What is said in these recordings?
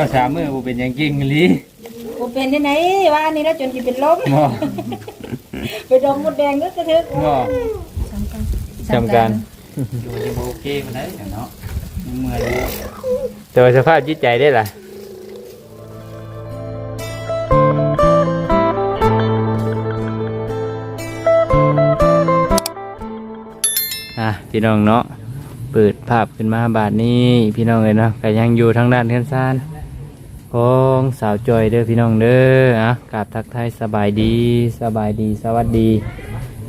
ช่วงสามมื้อบ่เป็นหยังจริงอีหลีกูเป็นที่ไหนว่าอันนี้แล้วจนจะเป็นลมบ่ ไปดมมดแดงนึกกระทึกบ่ จำกัน อยู่ยังบ่โอเคปานใดเนาะยังเมื่อยอยู่ แต่ว่าสภาพจิตใจได้ล่ะอะพี่น้องเนาะเปิดภาพขึ้นมาบาทนี้ พี่น้องเลยเนาะก็ยังอยู่ทางด้านเทือนซาน ของสาวจอยเด้อพี่น้องเด้ออะกราบทักทายสบายดีสบายดีสวัสดี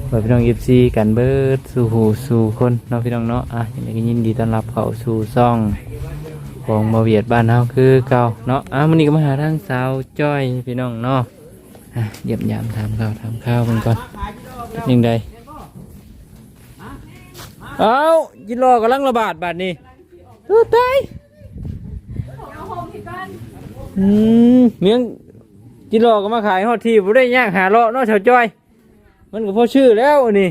เพี่น้องเอฟซีกันเบิดสู่หูสู่คนเนาะพี่น้องเนาะอะยังไงก็ยินดีต้อนรับเข้าสู่ซ่องของมาเวียดบ้านเฮาคือเก่าเนาะอะมื้อนี้ก็มาหาทางสาวจ้อยพี่น้องเนาะอะเยี่ยมยามถามข่าวถามข้าวกันก่อนเป็นยังไงเอ้ายินรอกำลังระบาดบาดนี้ตัวตาย อืมเมียงจินรอก็มาขายฮอดที่บ่ได้ย่างหาเลาะเนาะชาวจ้อย มันก็พอชื่อแล้วอันนี่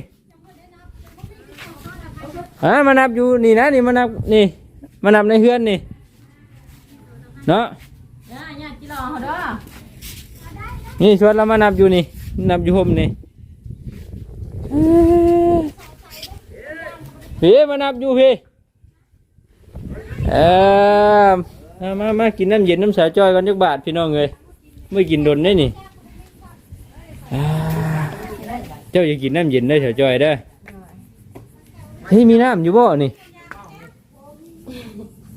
อะมานับอยู่นี่นะนี่มานับนี่มานับในเฮือนนี่ เนาะย่าย่าจิรอเขาเด้อนี่ชวนเรามานับอยู่นี่ นับอยู่ห่มนี่เอ้ยพี่มานับอยู่พี่เออ มามามากินน้ำเย็นน้ำสาจอยกันจักบาทพี่น้องเลยไม่กินดนได้นี่อ่าเจ้าอย่ากินน้ำเย็นได้อสาจอยเด้อเฮ้ยมีน้ำอยู่บ่นี่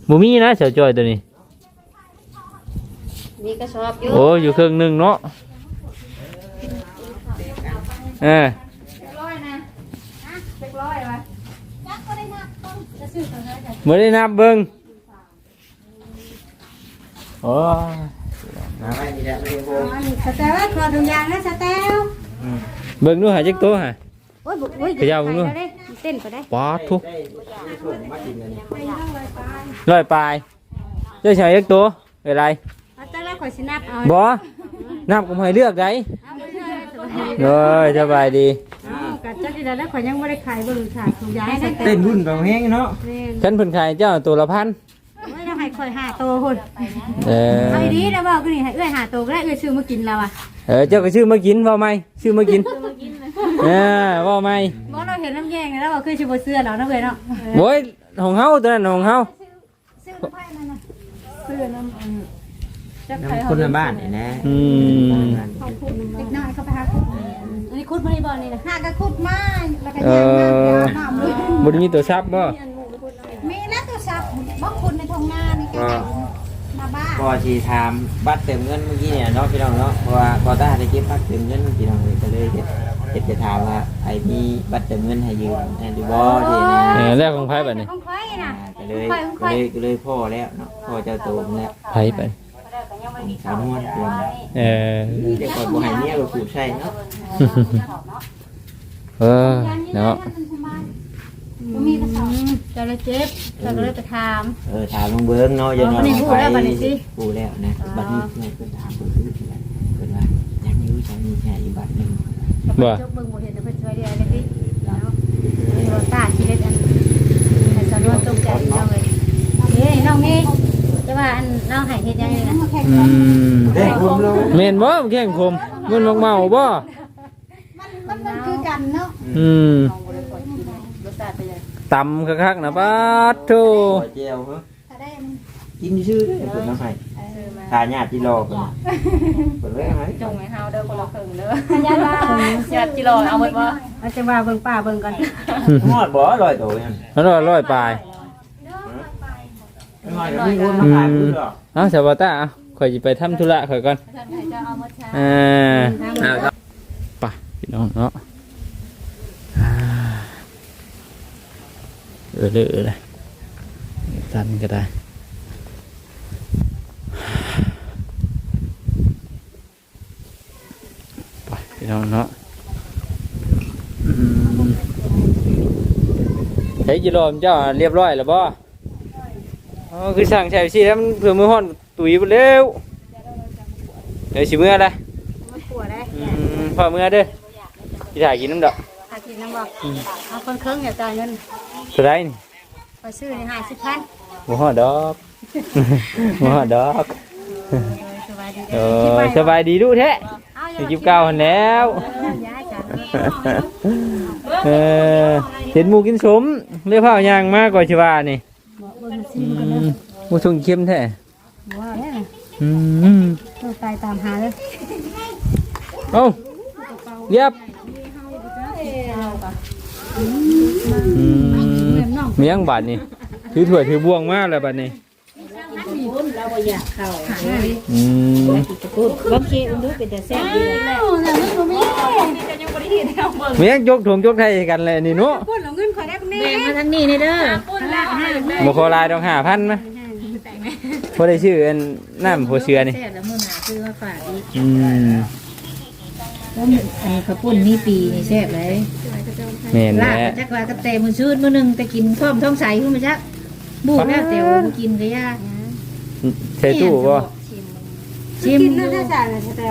บ่มีนะสาจอยตัวนี้ มีกระสอบอยู่โอ้อยู่ครึ่งหนึ่งเนาะเออร้อยนะฮะเจ็ดร้อยวะยักษ์ก็ได้นับต้องจะซื้อตัวนั้นไม่ได้นับเบิ้งโอ้มาไว้นี่แหละไม่ได้โบอันนี้สแตลว่าขอถุงยางนะสแตลเบิ้งดูหาจักโตวหาโอ้ยบุกโอ้ยขยับมึงดูไปได้เต้นไปได้ป๊าดทุกได้ส่งมากินกันนี่ร้อยปลายเจ้าชายจักโตวอะไรเอาแต่ละข่อยสินับเอาบอ นับก็ไม่ให้เลือกได้เอาไปเลยเลยสบายดีเอากัดจักรได้แล้วข่ คอยหาโตหุ่นเออเอาดีๆนะบอกก็นี่ให้เอื้อยหาโตก็ได้เอื้อยซื้อมากินแล้วอะเออเจ้าก็ชื่อมากินว่าไหมชื่อมากินเออว่าไหมบ่เราเห็นน้ำแยงแล้วว่าคือสิบเสื้อเนาะนะเว้ยเนาะโว้ยของเฮาตัวนั้นของเฮาซื้อน้ำไผ่นั่นน่ะซื้อน้ำนจักไผ่น้ำคนละบ้านนี่นะอืมเล็กน้อยเขาไปหาคุดอันนี้คุดมาในบ่อนี่นะหากระคุดมาแล้วก็เอย่างน้ำอน้ำเลยบไดมีตัวซับบ่มีแล้ว ก็มาบ้าก็ที่ถามบัตรเติมเงินเมื่อกี้เนี่ยเนาะพี่น้องเนาะเพราะว่าพอตาได้เก็บบัตรเติมเงินพี่น้องเลยก็เลยเฮ็ดเฮ็ดจะถามว่าไอ้มีบัตรเติมเงินให้ยืมให้ดูบ่ที่นะเออแรกของไพ่แบบนี้ของข่อยน่ะอ่าก็เลยก็เลยก็เลยพ่อแล้วเนาะพ่อเจ้าโตมแล้วไพ่ไปสาวนวลเดือนเออเด็กคนบ่ให้เมียก็ผูกใช่เนาะเออเนาะ บ่มีกระสอบจะเลยเจ็บจะเลยไปถาม เออถามลงเบิ้งเนาะอย่าอ๋อนอนบัดนี้พูดแล้วบัดนี้สิ พูดแล้วนะบัดนี้เนี่ยเพิ่นถามเพิ่นคือที่ไหนเพิ่นว่ายังมีรู้จักมีแค่อยู่บัดหนึงบ่จกเบิ่งบ่เห็นแต่เพิ่นช่วยเดียวเลยพี่เนาะมีรถตาชีเล็ดอันให้สะดวกตกใจน้องเลยเฮ้ยน้องนี่แต่ว่าอันน้องให้เฮ็ดยังไงนะอืมเด้คุมลงเมนบ่แข่งคมมันมักเมาบ่มันมันคือกันเนาะอืมรสชา ติเป็นยังตำคักๆนะป้าดโธ่ขอเจียวเหรอถ้าได้กินชื่อเด้อเพิ่นเอาให้ทาญาติที่รอเพิ่นเพิ่นเลยเอาให้จงให้เฮาเด้อคนละครึ่งเด้อญาติว่าญาติกิโลเอาหมดบ่เราจะว่าเบิ่งป้าเบิ่งกันฮอดบ่ร้อยโตยังแล้วร้อยร้อยปลายไม่ฮอดก็มีคนมาขายเพิ่นหรอกเอ้าสาวตาเอาข่อยสิไปทำธุระข่อยก่อนท่านให้เจ้าเอาหมดช้า อ่าเอาครับไปพี่น้องเนาะอ่า เออเลยเออเลยตันก็ได้ไปพี่น้องเนาะอืมเฮ้ยจิโรมเจ้าเรียบร้อยแล้วบ่อ๋อคือสั่งใช้สิแล้วมันเผื่อมือห่อนตุ๋ยไปเร็วเดี๋ยวสิมืออะไรมันปวดได้อืมพอมือเด้อพี่ถ่ายกินน้ำดอกหากินน้ำบอกเอาคนเครื่องอย่าจ่ายเงิน เท่าไรนี่ไปซื้อในห้าสิบพันหมูห่อดอกหมูห่อดอกเสบายดีเออสบายดีดูแท้เอาอยู่กิบเก้าหันแล้วย้ายกันเออเห็นหมูกินสมเรียกผ้ายางมากกว่าชิว่านี่บอกเบิ่งซิอืมกันเด้อมหมูทรงเข้มแท้ว่าแล้วอืมต้องตายตามหาเลยเอ้าเรียบอืม เมียงบาดนี่ถือถ้วยถือบ่วงมากเลยบาดนี่หาเลยอืมบางทีอุ้มดูเป็นแต่แซ่บดีเลยแล้วมันบ่มีเมียงยกถุงยกไทยให้กันเลยนี่เนาะพูดเอาเงินขอได้แม่แบ่งมาทางนี้นี่เด้อข้างล่างห้าแม่บ่ขอลายดอกห้าพันไหมพอได้ชื่ออันน้ำหัวเชือนี่แซ่บแล้วมื้อหน้าซื้อมาฝากอีกอืม แล้วมันอันนี้ข้าวปุ้นนี่ปีนี่แซ่บเลยแม่นลาบแหละก็จักว่ากับแต่มื้อชื่นมื้อหนึงแต่กินพร้อมท้องใสขึ้นมาจักบูกแล้วแต่ว่าบ่กินก็ยากใส่ตู้บ่ชิมกินน่าจะเลยแต่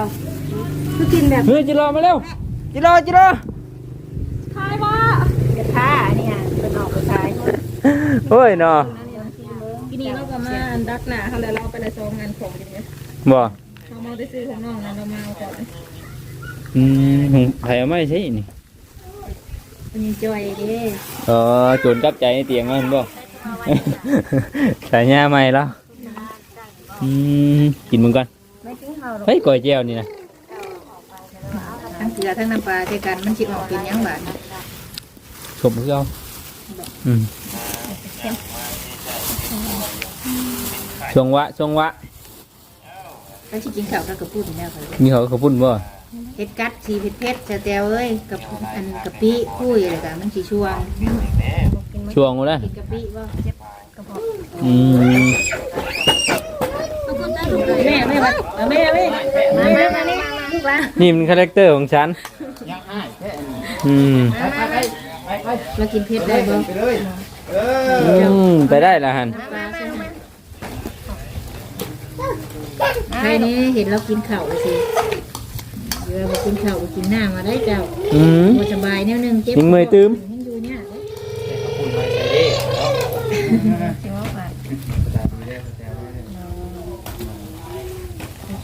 คือกินแบบเฮ้ยจิรอมาเร็วจิรอจิรอกระทะเนี่ยเป็นออกกระทะโอ้ยเนาะทีนี้เราก็มาดักหนาเขาแล้วเราไปในซองงานของอย่างเงี้ยบ่เขามาได้ซื้อของน้องนะเรามาเอาก่อน อืมไผเอาไม่ใช่นี่มันจอยเด้เออโจรกลับใจในเตียงมันบ่ สายหญ้าใหม่แล้วอืมกินมึงก่อนไม่กินข้าวหรอกเฮ้ยก๋วยเจียวนี่นะทั้งเกลือทั้งน้ำปลาเท่กันมันสิออกเป็นหยังบาดชมเพื่อเอาอืมชงวะชงวะ แล้วสิกินข้าวกับกระปุ้นแล้วกันมีเขาเขาพุ่นบ่ เฮ็ดกัดสีเผ็ดเผ็ดๆแตวๆเอ้ยกับอันกะปิคุยอะไรกันมันสิช่วงช่วงกูนะกินกะปิบ่เจ็บกระเพาะอืมแม่แม่มาแม่แม่มามามานี่ลูกหลานนี่มันคาแรคเตอร์ของฉันอืมมากินเผ็ดได้บ่อืมไปได้ละหันปลาใช่ไหมใครนี่เห็นเรากินข้าวสิ เวลาบ่กินข้าวบ่กินน้ำมาได้เจ้าอืม บ่สบายแนวหนึงเจ็บยังเมื่อยตื้ม ยังอยู่เนี่ยเดี๋ยวว่าไป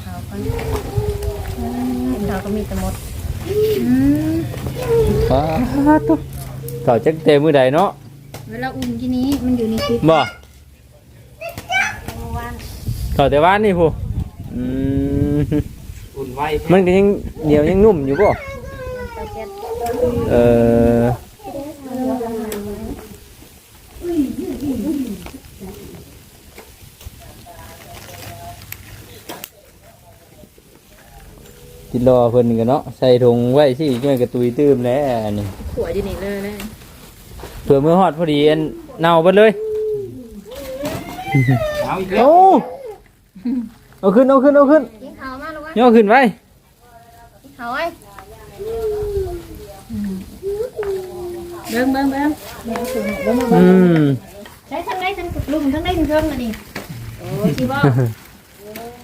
ข้าวกันข้าวก็มีแต่หมดอืมว้าตุ๊เขาจักเตะมือใดเนาะเวลาอุ่นที่นี้มันอยู่ในคลิปบ่เขาแต่ว่านี่ผู้อืมอุ่ นไว้มันก็ยังเหนียวยังนุ่มอยู่บ่เออกินรอเพิ่นกันเนาะใส่ถุงไว้สิช่วยกระตุยตื้มแล้วอันนี่ขัวอยู่นี่เลยเลยเผื่อมือฮอดพอดีอันเน่าเบิดเลยเอาอีกแล้วโอ้เอาขึ้นเอาขึ้นเอาขึ้น กินข้าวมาลูกวะย่อขึ้นไว้กินข้าวไว้เบิ้งเบิ้งเบิ้งเบิ้งถึงเบิ้งอืมใช้ทั้งไหนทั้งลุมทั้งไหนทั้งเครื่องอันนี้โอ้ชิบ่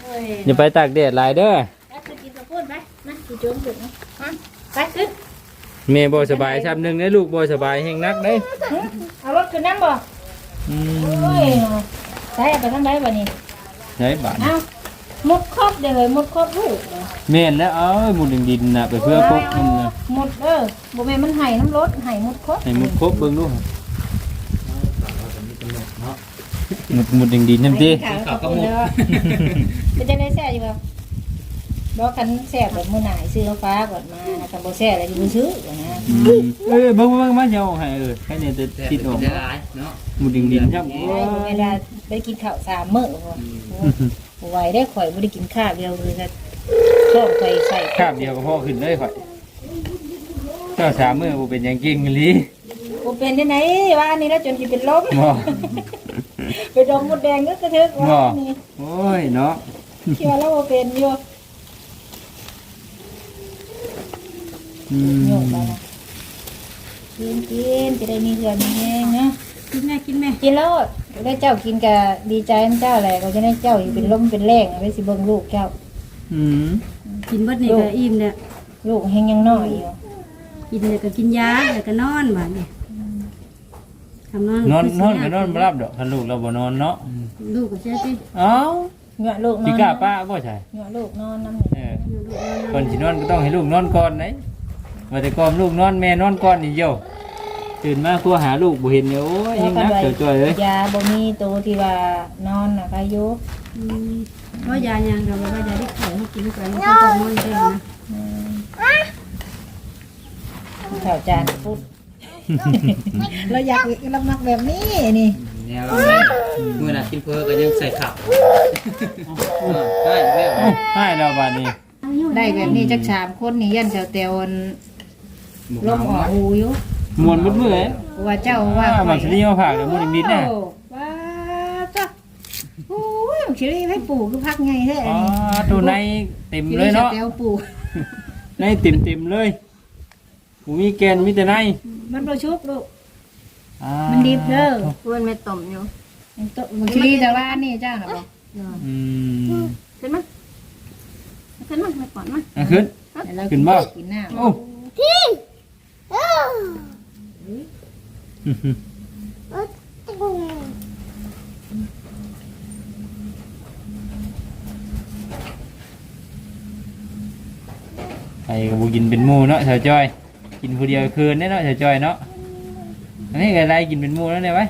โอ้ยอย่าไปตากแดดหลายเด้อแล้วจะกินกระปุ้นไปนะกินโจ๊กถึงนะมาไปขึ้นแม่บ่สบายซ้ำหนึงได้ลูกบ่สบายแห้งนักเด้เอารถขึ้นนั่งบ่อืมโอ้ยใช้ไปทางไหนบ่นี่ใช่บาดเอา หมดครบเดี๋ยวเลยหมดครบลูกแม่นแล้วเอ้ยหมุดดินๆน่ะไปเพื่อพกมันน่ะหมดเออบ่แม่นมันไห้น้ำรถไห้หมดครบให้หมุดครบเบิ่งดูหมุดหมุดดินๆนำติเขาก็หมดเป็นจังได๋แซ่อยู่บ่ บ่คันแซ่แบบมื้อหน้าให้ซื้อฟ้าก่อนมานะคันบ่แซ่แล้วสิบ่ซื้อนะอืมเอ้ยเบิ่งเบิ่งมาเจ้าให้เออใครเนี่ยจะคิดออกได้หลายเนาะหมุดดินๆครับโอ้ยเวลาได้กินข้าวสามมื้อบ่บ่ไหวได้ข่อยบ่ได้กินข้าวเดียวเลยก็ชอบข่อยใส่คาบเดียวก็พอขึ้นเลยข่อยเจ้าสามมื้อบ่เป็นหยังจริงอีหลีบ่เป็นจังได๋ว่าอันนี้แล้วจนสิเป็นลมบ่ ไปดมมดแดงก็กระทึกว่าอันนี้โอ้ยเนาะคิดว่าเราบ่เป็นอยู่ อืมโยกไปนะกินกินจะได้มีเพื่อนมีแห้งนะ กินแม่กินแม่กินแล้วได้เจ้ากินกับดีใจน้ำเจ้าแหละก็จะได้เจ้าอยู่เป็นลมเป็นแรงเอาไว้สิเบิ่งลูกเจ้า อืมกินเบิดนี่ก็อิ่มเนี่ยลูกแห้งยังน้อยอยู่กินเนี่ยก็กินยาแล้วก็นอนบาดนี่ทำนอนนอนนอนคืก็นอนบ่รับดอกคันลูกเราบ่นอนเนาะลูกก็ใช่สิเอ้าเหงาะลูกนสิอนกล้าป้าบ่ใช่เหงาะลูกนอนน้ำนี่เออคนสินอนก็ต้องให้ลูกนอนก่อนเด้ ว่าแต่ก่อนลูกนอนแม่นอนก่อนนี่เดียวตื่นมาครัวหาลูกบ่เห็นเนี่ยโอ้ยยังนักเจ้าจ้อยเลยยาบ่มีตัวที่ว่านอนน่ะก็อยู่เพราะยายังกับว่ายาที่เขาให้กินกันก็ต้องมันเองนะอืมข้าวจานพุดเราอยากเรามักแบบนี้นี่แนวเราเนี่ยมื้อน่ะกินเพิ่นก็ยังใส่ข้าวได้แล้วเอ้าให้แล้วบัดนี้ได้แบบนี้จักสามคนนี่ยันแถวเตวน ลมออกหูอยู่มวนมืดมื้อเอ้ยเพราะว่าเจ้าว่าว่ามันสิรีมาฝากเดี๋ยวมื้อนี้นิดแน่ โอ้ว้าจ้ะโอ้ยมันสิรีให้ปลูกคือพักไงแท้อ๋อัอนนี้ตัวในเต็มเลยเนาะสิรีสแตวปลูกในเต็มเต็มๆเลยบ่มีแกนมีแต่ในมันบ่ชุบลูก อ่ามันดิบเด้อเพื่อนไม่ต้มอยู่มันโตมันสิรีแต่ว่านี่เจ้าน่ะบ่อืมขึ้นมาขึ้นมาไม่ก่อนมาอะขึ้นให้เราขึ้นบ่ กินน้ำโอ้ ไอ้ก็บ่กินเป็นหมู่เนาะชาวจ้อย กินผู้เดียวคืนได้เนาะชาวจ้อยเนาะอันนี้ก็ได้กินเป็นหมู่แล้วเนี่ยไว้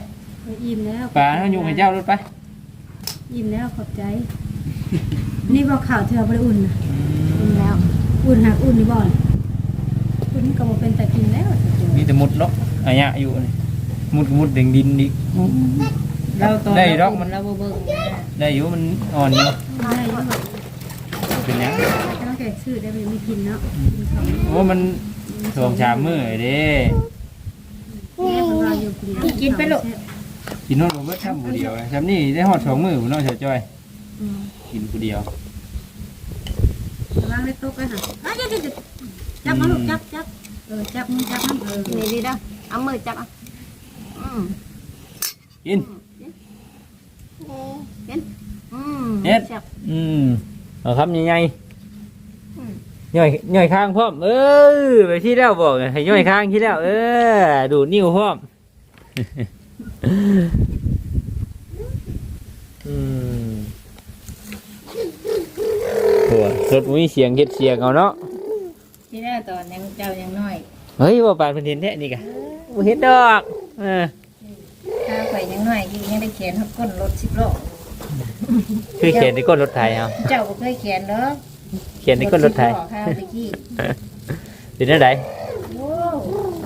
อิ่มแล้วปลาเฮาอยู่ให้เจ้ารถไปอิ่มแล้วขอบใจ นี่บอกข่าวเธอบริอุ่นนะกินแล้ว อุ่นหักอุ่นนี่บ่ อนอุ่นก็บอกเป็นแต่กินแล้วมีแต่มุดเนาะอันเนี้ยอยู่นี่มุดก็มุดเด้งดินอีก เราตอนได้ดอกมัน เราบ่เบิ่งนะได้อยู่มันอ่อนอยู่ได้ยังแบบเป็นหยังต้องแก่ชื่อได้ไม่กินเนาะโอ้มันสองชามมื้อเด้แม่ของเราอยู่กินกินไปลูก กินโน่นบ่เบิดทำผู้เดียวอะซำนี่ได้ฮอดสองมื้อพุ่นเนาะชาวจ้อยกินผู้เดียว วางในโต๊ะกันค่ะจับมาลูกจับจับ เออจับมือจับมันเออนี่ดีเด้อเอามือจับอะอืมกินอืมเฮ็ดจับอืมเอาคำใหญ่ๆย่อยย่อยข้างพร้อมเออไปที่แล้วบอกให้ย่อยข้างที่แล้ว เออ ดูดนิ้วพร้อมอืมโหัวสดมีเสียงเฮ็ดเสียงเอาเนาะ ที่แรกตอนยังเจ้ายังน้อยเฮ้ยว่าปานเพิ่นเห็นแท้นี่กะบ่เห็นดอกเออถ้าข่อยยังน้อยอยู่ยังได้เขียนทับก้นรถสิบล้อคือเขียนในก้นรถไถเอาเจ้าก็เคยเขียนเด้อเขียนในก้นรถไถสิบล้อข้าวตะกี้เป็นจังไดโอ้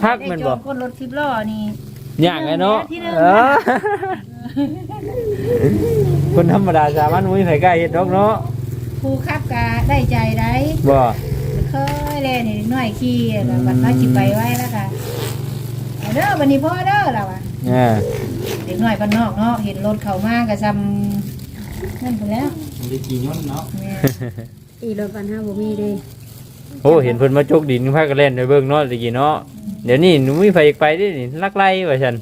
คักแม่นบ่ได้จองก้นรถสิบล้อนี่ย่างไงเนาะที่หนึ่งเออคนธรรมดาสามัญมุ้ยไผกล้าเฮ็ดดอกเนาะครูขับกะได้ใจได้บ่ เคยเล่นให้เด็กน้อยขี่แล้วบัดมาจิไปไว้แล้วค่ะเอาเด้อวันนี้พ่อเด้อเราอะเออเด็กน้อยบ้านนอกเนาะเห็นรถเข้ามาก็ซ้ำนั่นไปแล้วได้กี่ยนเนาะแม่อีรถปันห้าบ่มีเด้โอ้เห็นเพิ่นมาจกดินพากันเล่นไปเบิ่งเนาะตะกี้เนาะเดี๋ยวนี้หนูมีไฟไปเด้นี่ลักไล่ว่าซั่น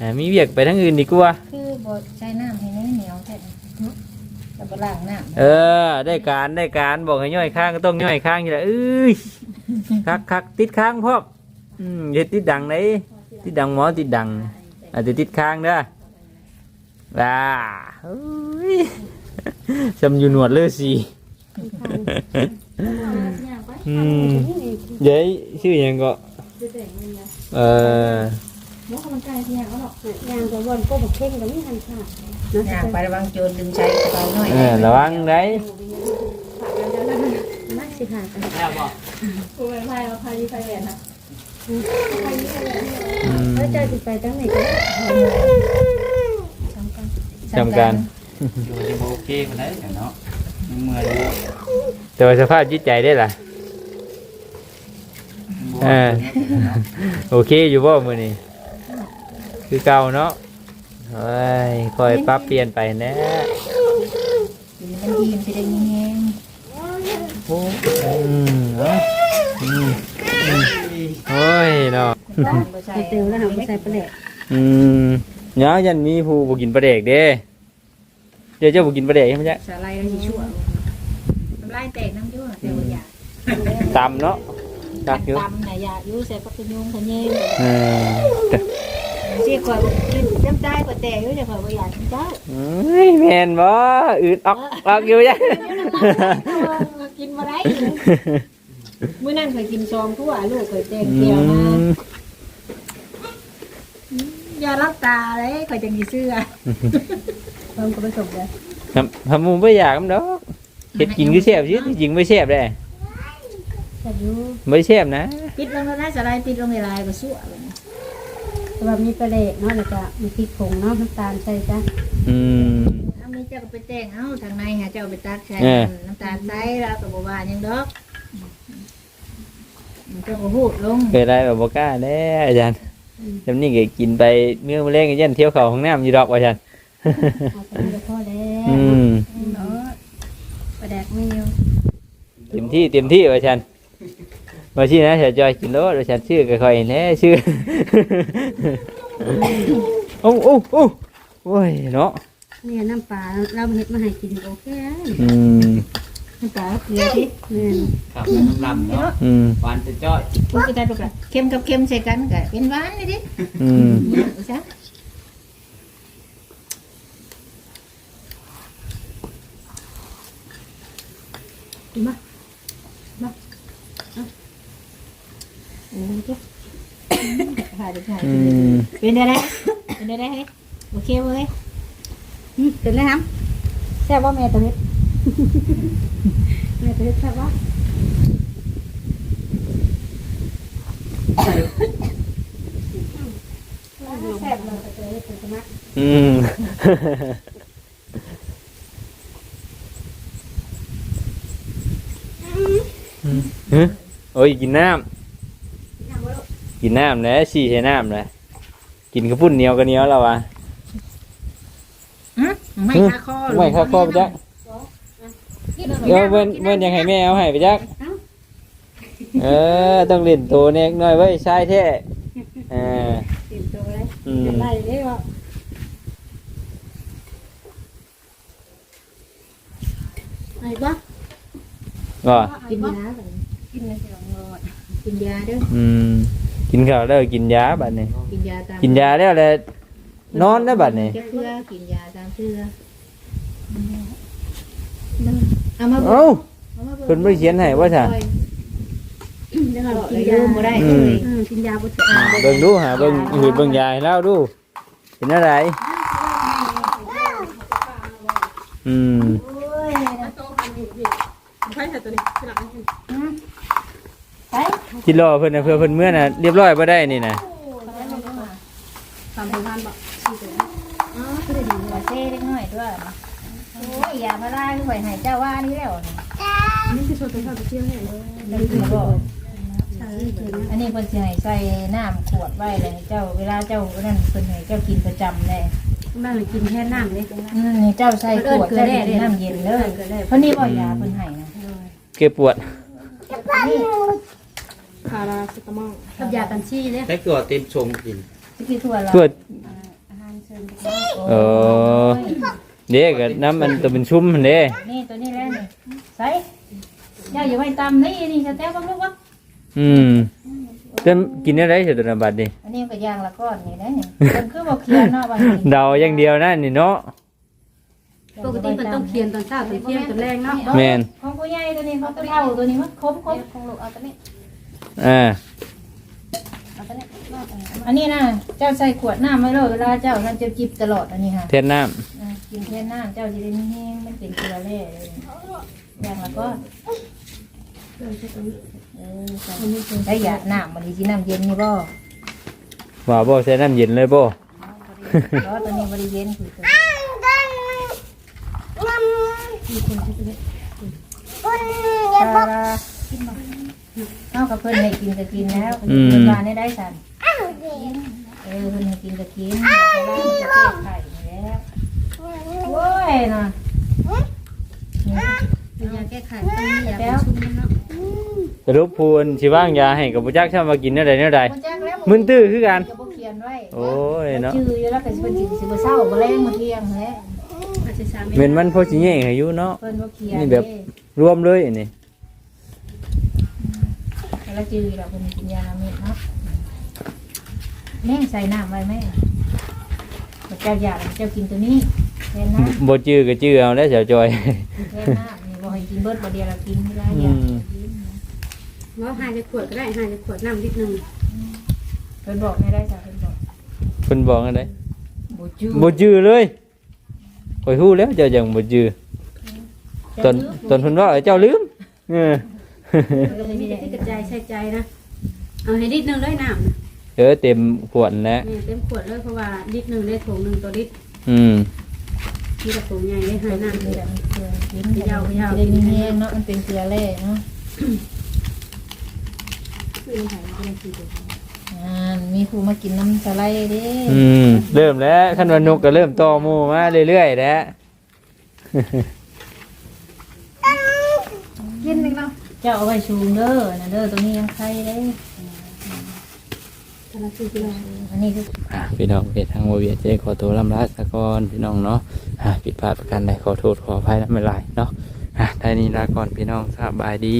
อ่ามีเวียกไปทางอื่นดีกว่าคือบ่ใช้น้ำให้เหนียวๆแท้ แล้วบ่ล้างน้ำเออ ได้การได้การบอกให้ย่อยข้างก็ต้องย่อยข้างอยู่แหละเอ้ยคักคักติดข้างพร้อมอืมอย่าติดดังเลยติดดังหมอติดดังอาจจะติดข้างเด้อว้าเฮ้ยจำอยู่หนวดเลยสิอืมเย้ยชื่อ หยังก็เออยางก็วนก็บอกเข่งก็มีทันค่ะย่างไประวังโจรดึงใช้กระเป๋าหน่อยเออระวังได้นักสิค่ะกันกูเป็นไพ่เอาไพ่ที่ไพ่แหวนนะอืมแล้วเจ้าสิไปตั้งไหนก็ได้จำกันอยู่จะโอเคคนได้เนาะเมื่อยแต่ว่าสภาพจิตใจได้ล่ะเออโอเคอยู่บ่มื้อนี้ คือเก่าเนาะเฮ้ยคอยปรับเปลี่ยนไปแน่กินมันดีมันสิได้มีแฮงโอ้อืมเนาะอืมอืมโอ้ยเนาะบ่ใช่ใส่เตียวแล้วหาใส่ปลาแหลกอืมเนาะยันมีผู้บ่กินปลาเด็กเด้เดี๋ยวเจ้าบ่กินปลาเด็กใช่ไหมจ๊ะสาลายแล้วสิชั่วน้ำลายแตกน้ำยั่วแต่ว่าอยากตำเนาะตักอยู่ตำน่ะอยากอยู่ใส่ปักกระยุงขะเย งเออสิข่อยกินน้ำใจข่อยแต่อยู่จะข่อยบ่อยากกินจ้าเอ้ยแม่นบ่อืดออกออกอยู่จ้ะกินบ่ได้มื้อนั้นข่อยกินซองทั่วลูกข่อยแต่งเกียวมาอย่ารับตาเลยข่อยจังสิซื้อเพิ่มก็ไปส่งเลยครับทำมุมบ่อยากมันดอกเฮ็ดกินคือแซ่บสิจริงบ่แซ่บเด้แต่อยู่บ่แซ่บนะ ปิดลงแล้วนะสไลด์ปิดลงในลายก็สั่ว เลยสำหรับมีประเดกเนาะแล้วก็มีพริกผงเนาะน้ำตาลใส่จ้ะอืม เอามีเจ้าก็ไปแต่งเอาทางในหาเจ้าไปตักใช้เออ น้ำตาลใส่แล้วก็บ่ว่าหยังดอกมันเจ้าก็พูดลงเคยได้แบบบ่กล้าแน่อาจารย์จำนี่ก็กินไปเมื่อมื้อแรงก็ยันเที่ยวเข้าห้องน้ำอยู่ดอกว่าอาจารย์ เอาไปก็พอแล้วอืม เนาะประแดกไม่อยู่เต็มที่เต็มที่ว่าอาจารย์ ว่าชื่อนะเสียจอยกินโลดว่าอาจารย์ชื่อก็ค่อยแน่ชื่อโอ้โอ้โอ้โอ้ยเนาะเนี่ยน้ำปลาเราเฮ็ดมาให้กินโอเคอืมน้ำปลาเกลือที่นี่ครับน้ำลำเนาะอืมหวานจะจ้อยพูดก็ได้ปกติเค็มกับเค็มใส่กันก็เป็นหวานนี่ดิอืมเอาซะมามาโอ้ยจ้ะ ถ่ายดิถ่าย อืม เป็นได้ไดเป็นได้ไดเฮ้ยโอเคเว้ยอืมเป็นไรครับแซ่บว่าแม่ตัวเฮ็ดแม่ตัวเฮ็ดแซ่บว่าแซ่บเลยตัวเฮ็ดตัวมักอืมฮะโอ้ยกินน้ำ กินน้ำนะฉี่ใช้น้ำนะกินกระปุ่นเหนียวกันเหนียวแล้ววะอืมไม่คาคอไม่ครับพ่อไปจักเดี๋ยวเว้นเว้นยังให้แม่เอาให้ไปจักเออต้องเล่นโตเน็กหน่อยไว้ยชายแท้เออติดตัวเลยอืมเป็นไรได้บ่ไอ้บ่ก็กินยาก่อนกินยาสิลองรอดกินยาเด้ออืม กินข้าวแล้วกินยาบัดนี้ กินยาตามกินยาแล้วแหละนอนนะบัดนี้เพื่อกินยาตามเพื่อเอามาเอ้าเอามาเพิ่นบ่ได้เขียนให้ว่าจ้ะเดี๋ยวเราบอกกิเลนยยาดูบ่ได้อืเลมยอืมกินยาบ่ถึงเบิ่งดูหาเบิ่งหืดเบิ่งยาให้แล้วดูเป็นอะไรอืมใช่ค่ะตัวนี้ที่หลัง จิรอเพิ่นน่ะเพื่อเพิ่นเมื่อน่ะเรียบร้อยบ่ได้นี่น่ะสามพันบาทอ๋อคือดีกว่าเซ่เล็กน้อยด้วยโอ้ยอย่ามาล่าด้วยให้เจ้าว่านี่แล้วนี่นี่คือชวนไปเข้าไปเที่ยวเนี่ยแล้วคือบอกใช่คือนะอันนี้เพิ่นสิให้ใส่น้ำขวดไว้เลยให้เจ้าเวลาเจ้านั่นเพิ่นให้เจ้ากินประจำเลยบ้านเรากินแค่น้ำนี่อืมนี่เจ้าใส่ขวดเจ้ากินน้ำเย็นเด้อเพราะนี่บ่ยาเพิ่นให้นะเก็บปวดนี่พาราเซตามอลกับยากันชี่เนี่ยได้ตัวเต็มชงกินสิกิทั่วละปวดอาหารเชิญเออเด้ก็น้ำมันตัวเป็นชุ่มหั่นเด้นี่ตัวนี้แล้วนี่ใส่เจ้าอย่าไว้ตำนี่นี่จะแต้บังลูกวะอืมเพิ่นกินอะไรเสิตัวนั้นบัดนี้อันนี้ก็ยางละก้อนนี่ได้นี่เพิ่นคือบ่เขียนเนาะบางทีเดาอย่างเดียวนะนี่เนาะปกติมันต้องเคียนตอนเช้าตอนเที่ยงตอนแรงเนาะแม่นของผู้ใหญ่ตัวนี้เขาตัวเท่าตัวนี้มันคมคมของลูกเอาตัวนี้ อ่าเอาตัวนี้อันนี้นะเจ้าใส่ขวดน้ำไว้เลยเวลาเจ้านั่นจะจิบตลอดอันนี้ค่ะเทนน้ำอ่ากินแค่น้ำเจ้าจะได้ไม่แห้งมันเป็นเกลือแร่เลยยางละก้อนเออใส่ได้ยาน้ำมันดีกินน้ำเย็นนี่บ่ว่าบ่ใส่น้ำเย็นเลยบ่เพราะตัวนี้บริเวณคือตัวปลา เอากับเพื่อนให้กินก็กินแล้วเพื่อนมาได้ได้สันเออเพื่อนให้กินก็กินเวลามันจะเก็บไข่แล้วโว้ยนะเป็นยาแก้ไขต้องมียาชุ่มเนาะสรุปพูนสิว่างยาให้กับบ่จักชอบมากินแนวใดแนวใดมันจักแล้วมึนตื้อคือกันก็บ่เขียนไว้โอ้ยเนาะชื่ออยู่แล้วก็สิเพิ่นสิสิบ่เศร้าบ่แรงมาเที่ยงแฮะอาจจะสามเหม็นมันพอสิแย่งให้อยู่เนาะ เพิ่นบ่เขียนนี่แบบ รวมเลยอันนี้แล้วจือแล้วเพิ่นกินยาเม็ดเนาะแม่งใส่น้ำไว้ไหมเจ้าอยากเจ้ากินตัวนี้แทนน้ำบ่จื้อก็จื้อเอาแล้วสาวจอยแทนน้ำนี่บ่ให้กินเบิดบ่เดียวเรากินเวลาออืยากมว่าหาจะขวดก็ได้หาจะขวดน้ำนิดนึงเพิ่นบอกไม่ได้จ้ะเพิ่นบอกเพิ่นบอกอันใดบ่จื้อบ่จื้อเลยข่อยฮู้แล้วเจ้าจังบ่จื้อตอนตอนเพิ่นว่าเจ้าลืมเออ ก็เลยมีแต่ที่กระจายใส่ใจนะ เอาให้นิดนึงเลยน้ำนะเออเต็มขวดแล้วนี่เต็มขวดเลยเพราะว่าลิตรหนึ่งได้ถุงหนึ่งต่อลิตรอืมที่กระถุงใหญ่ได้หายน้ำเกเลลือยมันเกลือกินยาวๆได้มีแห้งเนาะมันเป็นเกลือแร่เนาะคือหายไม่ได้ทีเดียวอ่ามีผู้มากินน้ำสไลด์เด้อืม เริ่มแล้วคันว่านกก็เริ่มต่อหมู่มาเรื่อยๆแล้ว กินนึง เนาะเจ้าเอาไว้ชูงเด้อนะเด้อตัวนี้ยังไข่เด้แต่ละคือที่เราอันนี้คืออะพี่น้องเพจทางโมเวียจะขอตัวลำลาสะก่อนพี่น้องเนาะอะผิดพลาดประการใดขอโทษขออภัยนะไม่เป็นไรเนาะอะได้นี้ลาก่อนพี่น้องสบายดี